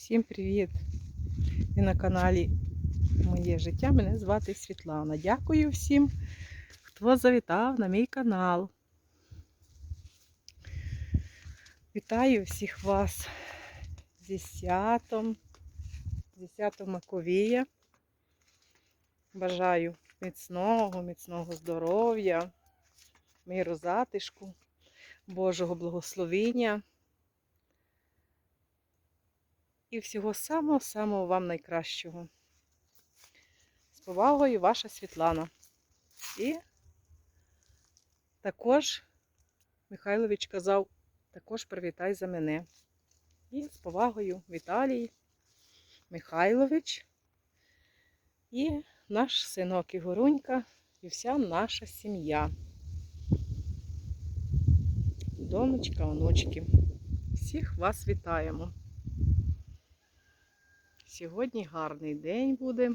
Всім привіт! Ви на каналі Моє життя. Мене звати Світлана. Дякую всім, хто завітав на мій канал. Вітаю всіх вас святом, зі святом Маковія. Бажаю міцного, міцного здоров'я, миру затишку, Божого благословіння і всього самого-самого вам найкращого. З повагою, ваша Світлана. І також Михайлович казав, також привітай за мене. І з повагою Віталій Михайлович і наш синок Ігорунька і вся наша сім'я. Донечка, онучки. Всіх вас вітаємо. Сьогодні гарний день буде.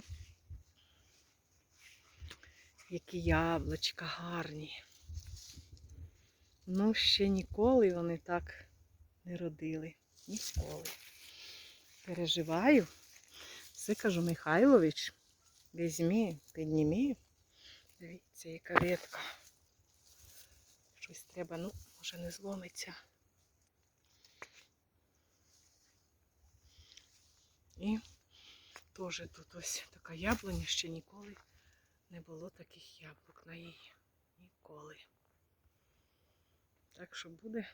Які яблучка гарні. Ну, ще ніколи вони так не родили. Ніколи. Переживаю. Все кажу, Михайлович, візьмі, підніми. Дивіться, яка ветка. Щось треба, ну, може не зломиться. І теж тут ось така яблуня, ще ніколи не було таких яблук на її. Ніколи. Так що буде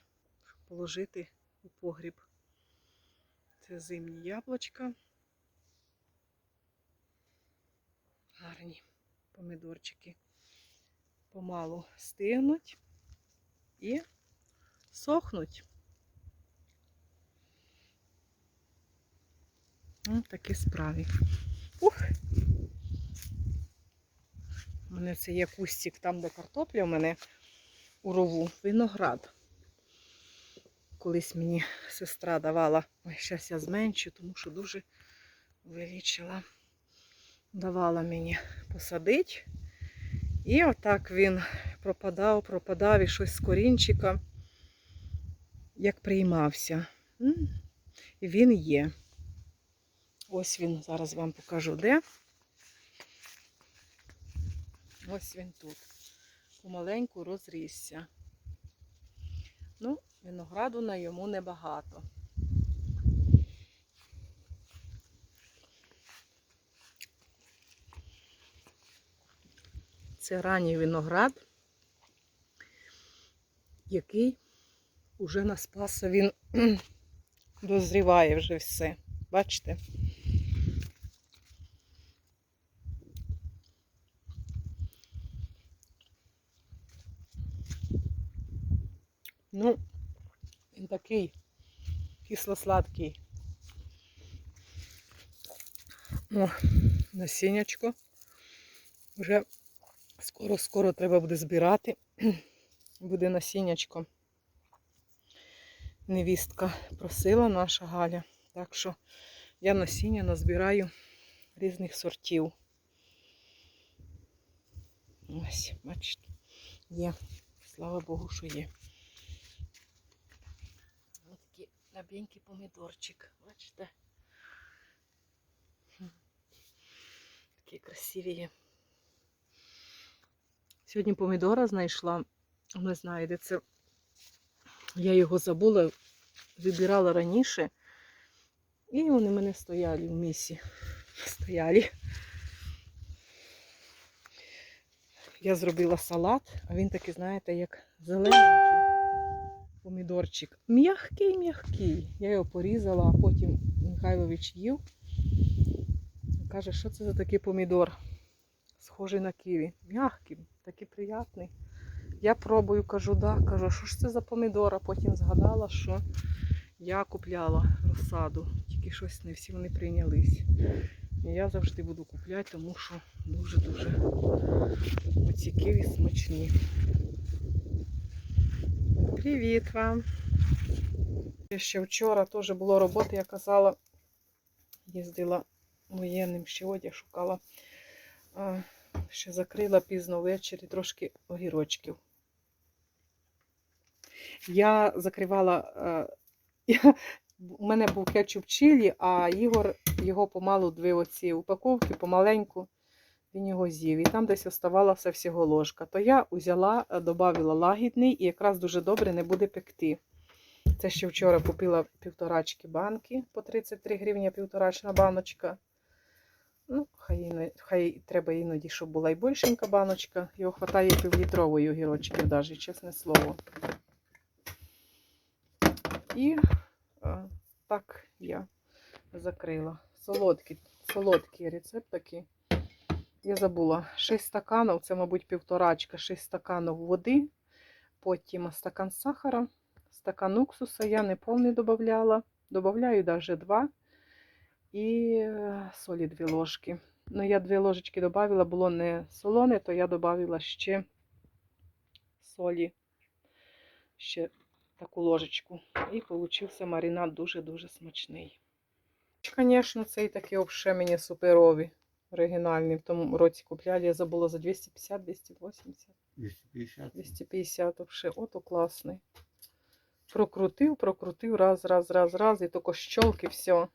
положити у погріб. Це зимні яблучка. Гарні помидорчики помалу стигнуть і сохнуть. Ось такі справи. Ух! У мене це є кустик там, де картопля у мене у рову. Виноград. Колись мені сестра давала, ой, зараз я зменшу, тому що дуже вилічила. Давала мені посадити. І отак він пропадав, пропадав і щось з корінчика, як приймався. І він є. Ось він, зараз вам покажу де. Ось він тут. Помаленьку розрісся. Ну, винограду на йому небагато. Це ранній виноград, який уже наспався, він дозріває вже все. Бачите? Ну, він такий кисло-сладкий. О, насіннячко. Вже скоро-скоро треба буде збирати. Буде насіннячко. Невістка просила наша Галя. Так що я насіння назбираю різних сортів. Ось, бачите, є. Слава Богу, що є. Ось такий рябенький помідорчик. Бачите? Такі красиві. Сьогодні помідора знайшла. Не знаю, де це. Я його забула, вибирала раніше. І вони в мене стояли в місі. Стояли. Я зробила салат, а він такий, знаєте, як зелененький помідорчик. М'ягкий, м'ягкий. Я його порізала, а потім Михайлович їв. Каже, що це за такий помідор? Схожий на ківі. М'ягкий, такий приятний. Я пробую, кажу, да, кажу, що ж це за помідор, а потім згадала, що я купляла розсаду, тільки щось не всі вони прийнялись. І я завжди буду купляти, тому що дуже-дуже оці киві смачні. Привіт вам! Ще вчора теж було роботи, я казала, їздила воєнним ще одяг, шукала. Ще закрила пізно ввечері трошки огірочків. Я закривала, е, я У мене був кетчуп чилі, а Ігор його помалу дві оці упаковки, помаленьку він його з'їв. І там десь оставалася всього ложка. То я взяла, додавила лагідний і якраз дуже добре не буде пекти. Це ще вчора купила півторачки банки по 33 гривні півторачна баночка. Ну, хай, хай треба іноді, щоб була і більшенька баночка. Його хватає півлітрової огірочків, навіть, чесне слово. І е, так я закрила. Солодкий, солодкий рецепт такий. Я забула. 6 стаканів, це, мабуть, півторачка, 6 стаканів води, потім стакан сахара, стакан уксуса я не повний додавала. Добавляю навіть 2 і е, солі 2 ложки. Ну, я 2 ложечки додавила, було не солоне, то я додавила ще солі, ще таку ложечку. І получився маринад дуже-дуже смачний. Звісно, цей такий взагалі мені суперові. Оригінальний. В тому році купляли, я забула за 250, 280, 250. 250 взагалі. Ото класний. Прокрутив, прокрутив, раз, раз, раз, раз, і тільки щолк і все.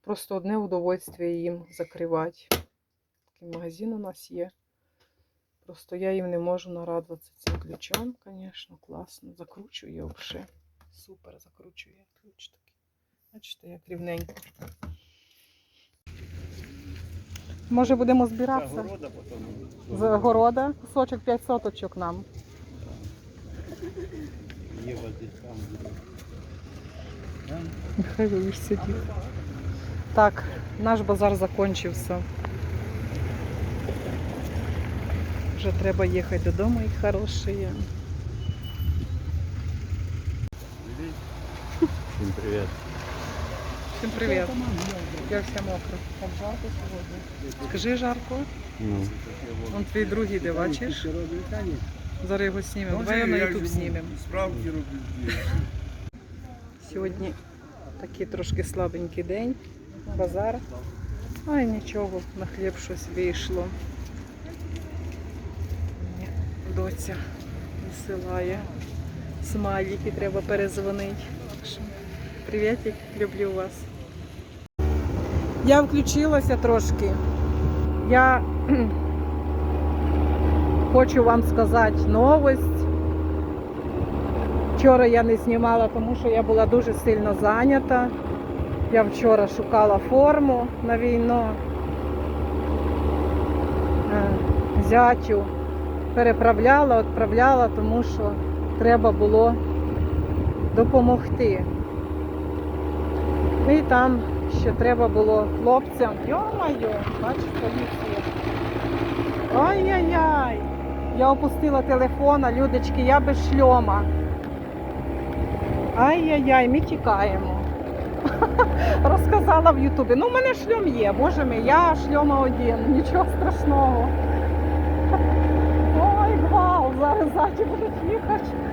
Просто одне удовольствие їм закривати. Такий магазин у нас є. Просто я їм не можу нарадуватися цим ключом, звісно, класно. Закручує взагалі. Супер закручує ключ такий. Бачите, як рівненько. Може будемо збиратися? Потім. З города кусочок 5 соточок нам. Є у десь там. Михайло лиш сидить. Так, наш базар закончився. Вже треба їхати додому, мої хороші. Всім привіт. Всім привіт. Я вся мокра. Так жарко сьогодні. Скажи жарко. Ну. Он твій другий де бачиш? Зараз його знімемо. Давай його на YouTube знімемо. Справки роблять. Сьогодні такий трошки слабенький день. Базар. Ай, нічого, на хліб щось вийшло. Доця висилає. Смайлики треба перезвонити. Привітик, люблю вас. Я включилася трошки. Я хочу вам сказати новость. Вчора я не знімала, тому що я була дуже сильно зайнята. Я вчора шукала форму на війну. Е, Зятю переправляла, відправляла, тому що треба було допомогти. І там ще треба було хлопцям. Йо-майо, бачиш, поліція. Ай-яй-яй. Я опустила телефон, а людочки, я без шльома. Ай-яй-яй, ми тікаємо. Розказала в Ютубі. Ну, у мене шльом є, боже мій, я шльома один, нічого страшного. Ой, гвал, зараз ззаді будуть їхати.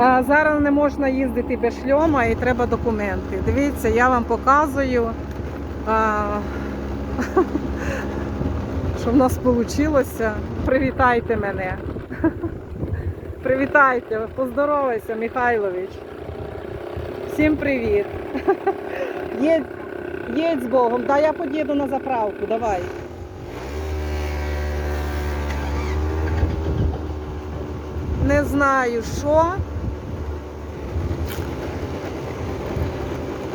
А, зараз не можна їздити без шльома і треба документи. Дивіться, я вам показую, що в нас вийшло. Привітайте мене. Привітайте, поздоровайся, Михайлович. Всім привіт. Їдь, їдь з Богом. Да, я під'їду на заправку, давай. Не знаю що.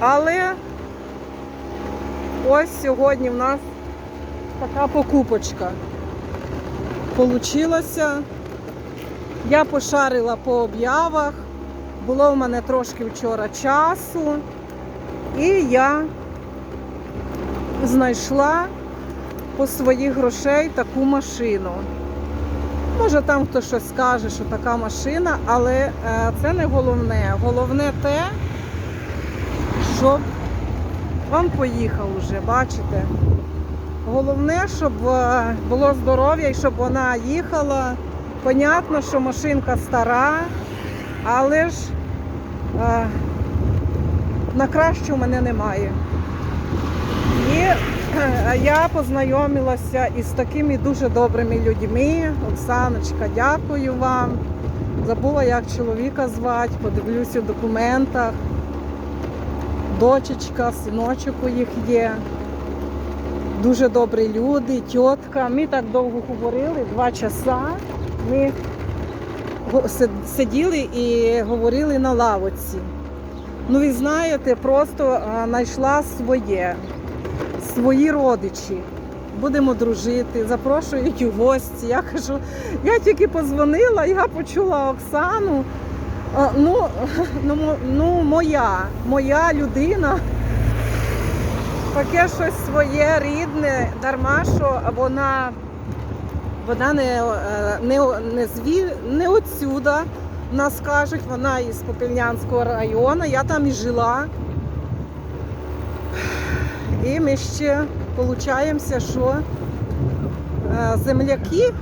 Але ось сьогодні в нас така покупочка. Получилося. Я пошарила по об'явах. Було в мене трошки вчора часу. І я знайшла по своїх грошей таку машину. Може там хтось щось скаже, що така машина, але е, це не головне. Головне те, щоб він поїхав уже, бачите? Головне, щоб е, було здоров'я і щоб вона їхала. Понятно, що машинка стара, але ж е, на кращу мене немає. І е, я познайомилася із такими дуже добрими людьми. Оксаночка, дякую вам. Забула, як чоловіка звати, подивлюся в документах. Дочечка, синочок у їх є. Дуже добрі люди, тітка. Ми так довго говорили, два часа. Ми сиділи і говорили на лавоці. Ну, ви знаєте, просто знайшла своє, свої родичі. Будемо дружити, запрошують у гості. Я кажу, я тільки позвонила, я почула Оксану. Ну, ну, ну, моя, моя людина. Таке щось своє рідне, дарма, що вона, вона не, е, не, не, зві, не отсюда, нас кажуть, вона із Попільнянського району, я там і жила. І ми ще получаємося, що е, земляки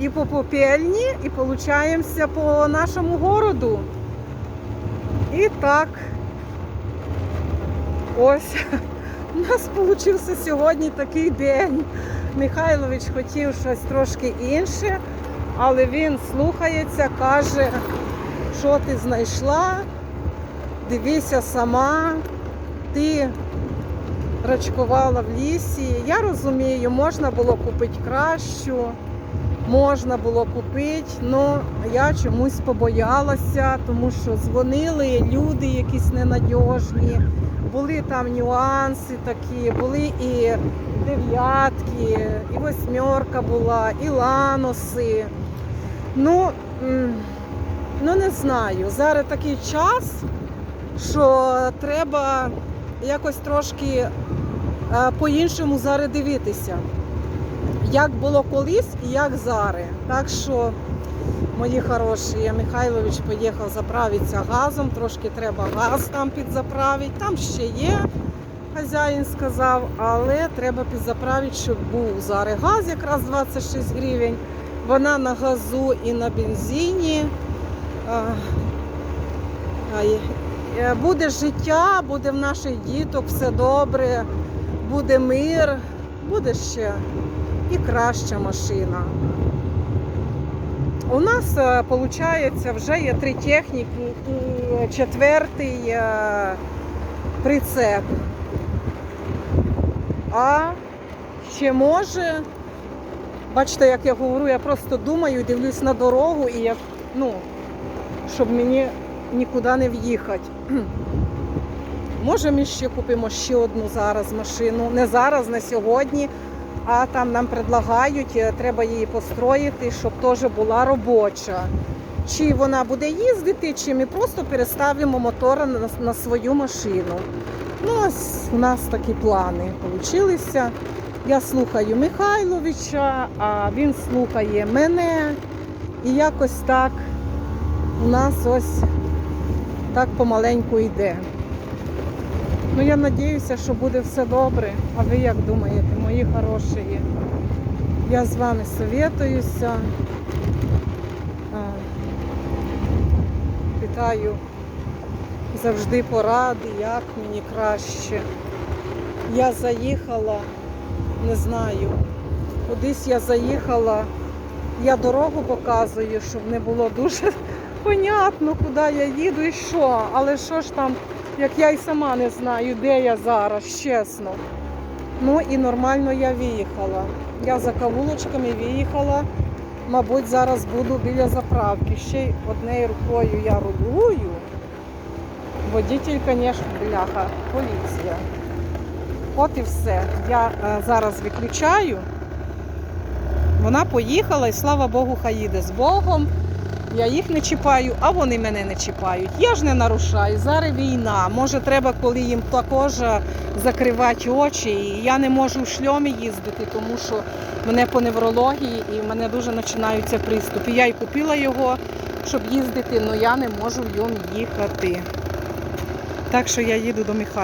і по попельні, і получаємося по нашому городу. І так. Ось у нас вийшов сьогодні такий день. Михайлович хотів щось трошки інше, але він слухається, каже, що ти знайшла, дивися сама, ти рачкувала в лісі. Я розумію, можна було купити кращу, можна було купити, але я чомусь побоялася, тому що дзвонили люди якісь ненадіжні, були там нюанси такі, були і дев'ятки, і восьмерка була, і ланоси. Ну, ну не знаю. Зараз такий час, що треба якось трошки е, по-іншому зараз дивитися. Як було колись і як зараз. Так що, мої хороші, Михайлович поїхав заправитися газом, трошки треба газ там підзаправити. Там ще є, хазяїн сказав, але треба підзаправити, щоб був зараз газ, якраз 26 гривень. Вона на газу і на бензині. Е, Буде життя, буде в наших діток все добре, буде мир, буде ще і краща машина. У нас виходить вже є три техніки і четвертий е, прицеп. А ще може, бачите, як я говорю, я просто думаю, дивлюсь на дорогу і як, ну, щоб мені нікуди не в'їхати. Може, ми ще купимо ще одну зараз машину. Не зараз, не сьогодні, а там нам предлагають, е, треба її построїти, щоб теж була робоча. Чи вона буде їздити, чи ми просто переставимо мотора на, свою машину. Ну, ось у нас такі плани получилися. Я слухаю Михайловича, а він слухає мене. І якось так у нас ось так помаленьку йде. Ну, я сподіваюся, що буде все добре. А ви як думаєте, мої хороші? Я з вами советуюся. Питаю завжди поради, як мені краще. Я заїхала, не знаю, кудись я заїхала. Я дорогу показую, щоб не було дуже понятно, куди я їду і що. Але що ж там, як я й сама не знаю, де я зараз, чесно. Ну і нормально я виїхала. Я за кавулочками виїхала. Мабуть, зараз буду біля заправки. Ще однією рукою я рулюю. Водитель, звісно, бляха, поліція. От і все. Я е, зараз виключаю. Вона поїхала і слава Богу, хай їде з Богом. Я їх не чіпаю, а вони мене не чіпають. Я ж не нарушаю. Зараз війна. Може, треба, коли їм також е, закривати очі. І я не можу в шльомі їздити, тому що мене по неврології і в мене дуже починаються приступи. Я й купила його, щоб їздити, але я не можу в ньому їхати. Так що я їду до Михайла.